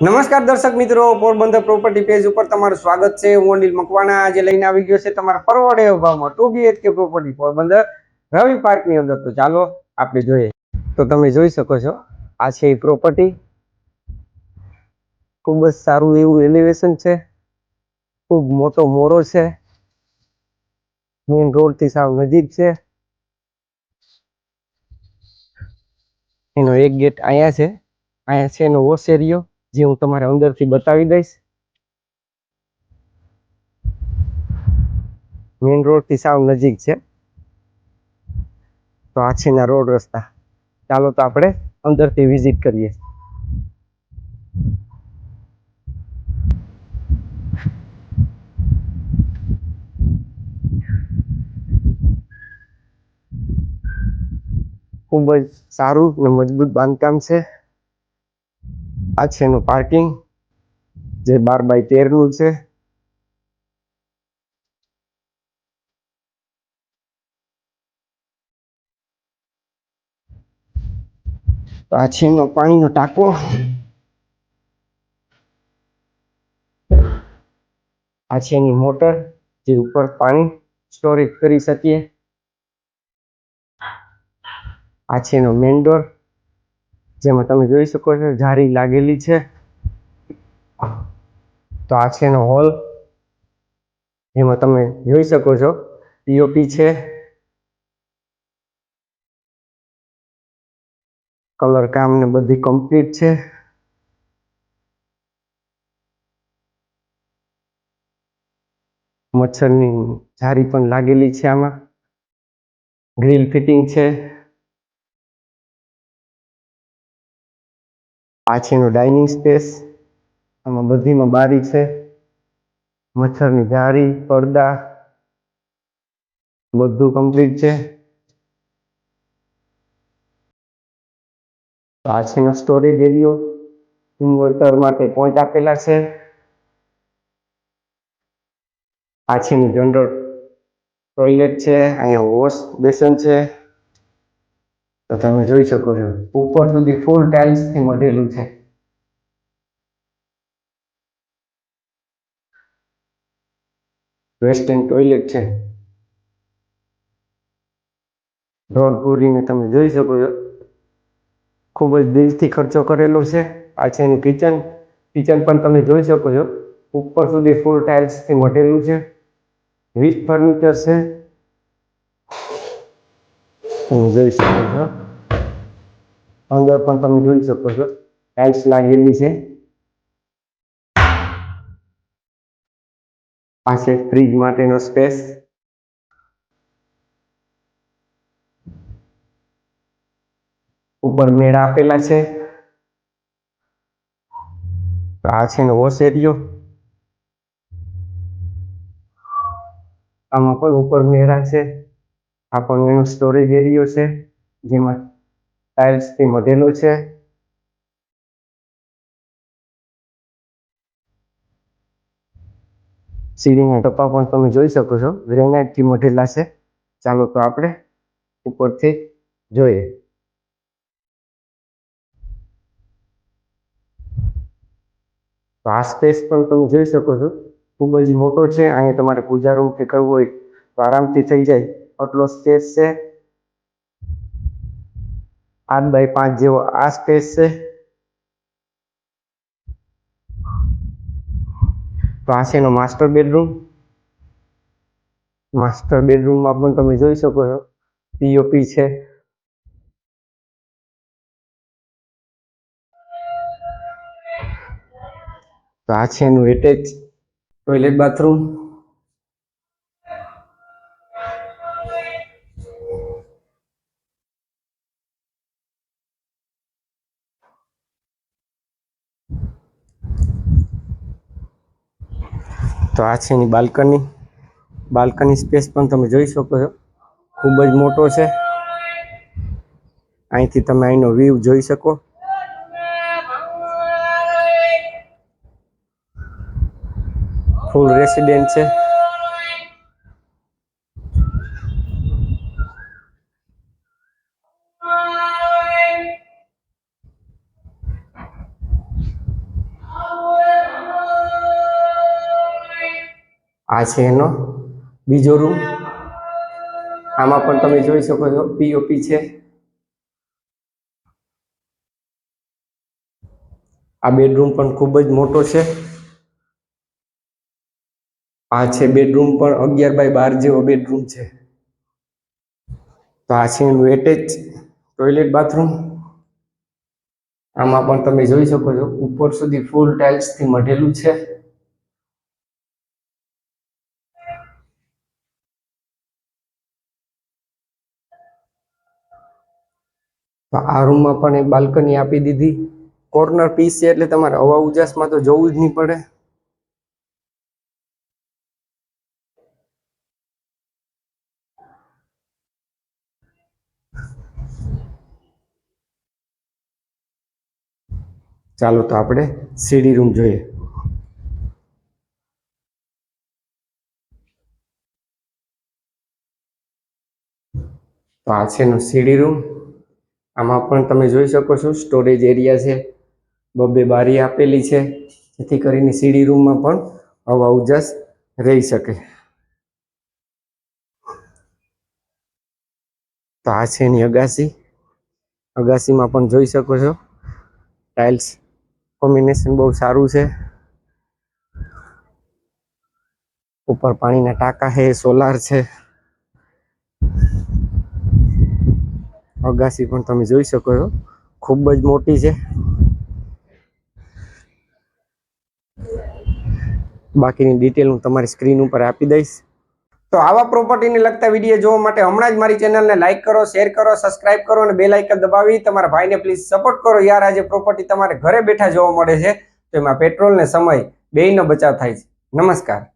નમસ્કાર દર્શક મિત્રો, પોરબંદર પ્રોપર્ટી પેજ ઉપર તમારું સ્વાગત છે. હું અનિલ મકવાણા. આજે લઈને આવી ગયો છે તમારા પરવડે ભાવમાં two BHK property Porbandar. Ravi પાર્કની અંદર તો ચાલો આપણે જોઈએ. તો તમે જોઈ શકો છો, આ છે એ પ્રોપર્ટી ખૂબ જ સારું એવું એલિવેશન છે. ખૂબ મોટો મોરો છે. મેઇન રોડથી સાવ નજીક છે. એનો એક ગેટ અહીંયા છે. અહીંયા છે એનો વોશ એરિયો જે હું તમારે અંદરથી બતાવી દઈશ. મેઇન રોડથી સાવ નજીક છે. તો આ છે રોડ રસ્તા. ચાલો તો આપણે અંદરથી વિઝિટ કરીએ. ખૂબ જ સારું અને મજબૂત બાંધકામ છે. આ છે એનું પાર્કિંગ જે બાર બાય તેરનું છે આ છે એનો પાણીનો ટાંકો. આ છે એની મોટર, જે ઉપર પાણી સ્ટોરેજ કરી શકીએ. આ છે એનો મેન ડોર જેમાં તમે જોઈ શકો છો, જારી લાગેલી છે. તો આ છે એનો હોલ. એમાં તમે જોઈ શકો છો પીઓપી છે. કલર કામ ને બધી કમ્પ્લીટ છે. મચ્છરની જારી પણ લાગેલી છે આમાં. ગ્રીલ ફિટિંગ છે. આ ડાઇનિંગ સ્પેસ આમાં બધીમાં બારી છે, મચ્છરની જાળી, પડદા, બધું કમ્પ્લીટ છે. આ છે સ્ટોરેજ એરિયો ઇન્વર્ટર માટે પોઈન્ટ આપેલા છે. આ જનરલ ટોયલેટ છે, અહીંયા વોશ બેસન છે. તો તમે જોઈ શકો છો, ઉપર સુધી ફૂલ ટાઇલ્સથી મઢેલું છે. વેસ્ટર્ન ટોયલેટ છે. રોડ પૂરીને તમે જોઈ શકો છો. ખૂબ જ દિલથી ખર્ચો કરેલો છે. આ છે એનું કિચન કિચન પણ તમે જોઈ શકો છો. ઉપર સુધી ફૂલ ટાઇલ્સથી મઢેલું છે. વીસ ફર્નિચર છે. જોઈ શકો છો અંદર પણ તમે જોઈ શકો છો, ટાઇલ્સ લાગેલી છે. આ ફ્રીજ માટેનો સ્પેસ. ઉપર મેળા આપેલા છે. આ છે નવો એરિયો આમાં પણ ઉપર મેળા છે. આ પણ એનો સ્ટોરેજ એરિયો છે, જેમાં ટાઇલ્સથી મઢેલો છે. સીડીના ટપ્પા પણ તમે જોઈ શકો છો. ગ્રેનાઇટથી મઢેલા છે. ચાલો તો આપણે ઉપરથી જોઈએ. તો આ સ્પેસ પણ તમે જોઈ શકો છો. ખૂબ જ મોટો છે. અહીંયા તમારે પૂજા રૂમ કે કરવું હોય તો આરામથી થઈ જાય. આટલો સ્પેસ છે. આઠ બાય પાંચ જેવો આ સ્પેસ છે. એનો માસ્ટર બેડરૂમ. માસ્ટર બેડરૂમમાં પણ તમે જોઈ શકો છો. પીઓપી છે. તો આ છે એનું એટેચ ટોયલેટ બાથરૂમ તો આ છે એની બાલ્કની. બાલ્કની સ્પેસ પણ તમે જોઈ શકો છો. ખૂબ જ મોટો છે. અહીંથી તમે અહીંનો વ્યૂ જોઈ શકો. ફૂલ રેસિડેન્ટ છે. આ છે એનો બીજો રૂમ આમાં પણ તમે જોઈ શકો છો પીઓપી છે. આ બેડરૂમ પણ ખૂબ જ મોટો છે. આ છે બેડરૂમ પણ અગિયાર બાય બાર જેવો બેડરૂમ છે. તો આ છે એનું એટેચ ટોયલેટ બાથરૂમ આમાં પણ તમે જોઈ શકો છો, ઉપર સુધી ફૂલ ટાઇલ્સથી મઢેલું છે. તો આ રૂમમાં પણ એ બાલ્કની આપી દીધી. કોર્નર પીસ છે એટલે તમારે હવા ઉજાસમાં તો જવું જ નહીં પડે. ચાલો તો આપણે સીડી રૂમ જોઈએ. તો આ છે સીડી રૂમ. આમાં પણ તમે જોઈ શકો છો સ્ટોરેજ એરિયા છે, બબ્બે બારી આપેલી છે, જેથી કરીને સીડી રૂમમાં પણ હવા ઉજાસ રહી શકે. તો આ છે એની અગાસી. અગાસીમાં પણ જોઈ શકો છો ટાઇલ્સ કોમ્બિનેશન બહુ સારું છે. ઉપર પાણીના ટાંકા છે સોલાર છે. અગાસી પણ તમે જોઈ શકો છો. ખૂબ જ મોટી છે. બાકીની ડિટેલ હું તમારી સ્ક્રીન ઉપર આપી દઈશ. તો આવા પ્રોપર્ટીને લગતા વીડિયો જોવા માટે હમણાં જ મારી ચેનલને લાઈક કરો શેર કરો સબસ્ક્રાઇબ કરો અને બે લાઇકન દબાવી. તમારા ભાઈને પ્લીઝ સપોર્ટ કરો. યાર, આજે પ્રોપર્ટી તમારે ઘરે બેઠા જોવા મળે છે. તો એમાં પેટ્રોલ ને સમય બેયનો બચાવ થાય છે. નમસ્કાર.